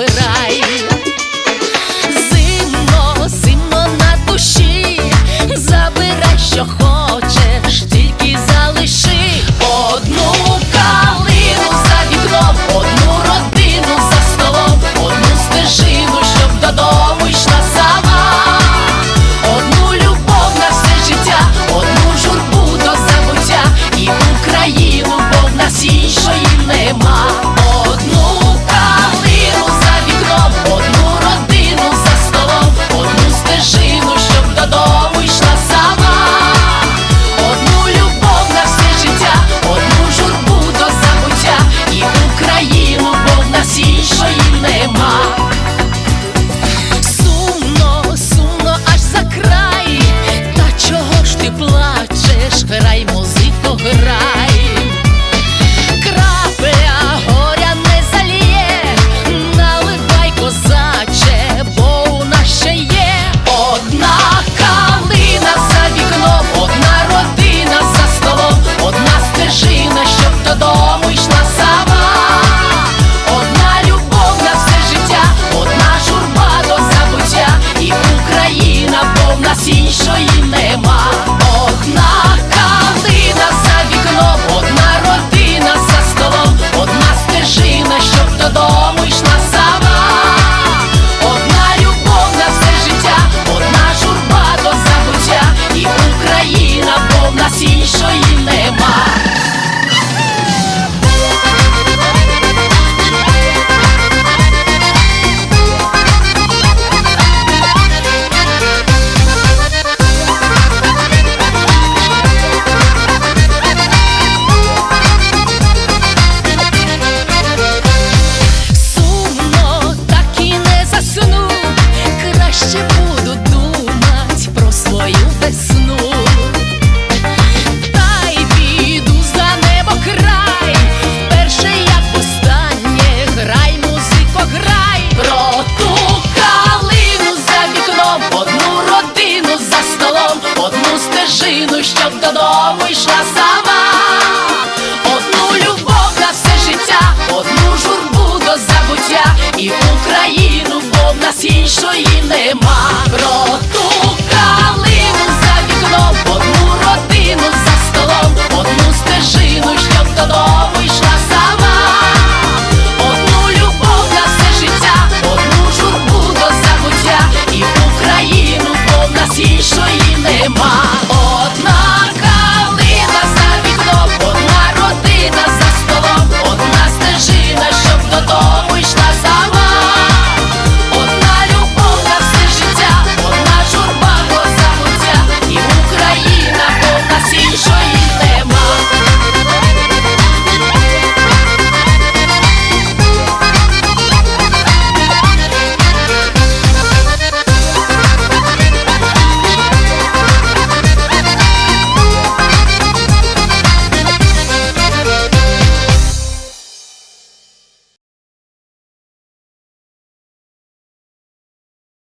the night. вийшла сама, одну любов на все життя, одну журбу до забуття і Україну, бо в нас іншої нема. Про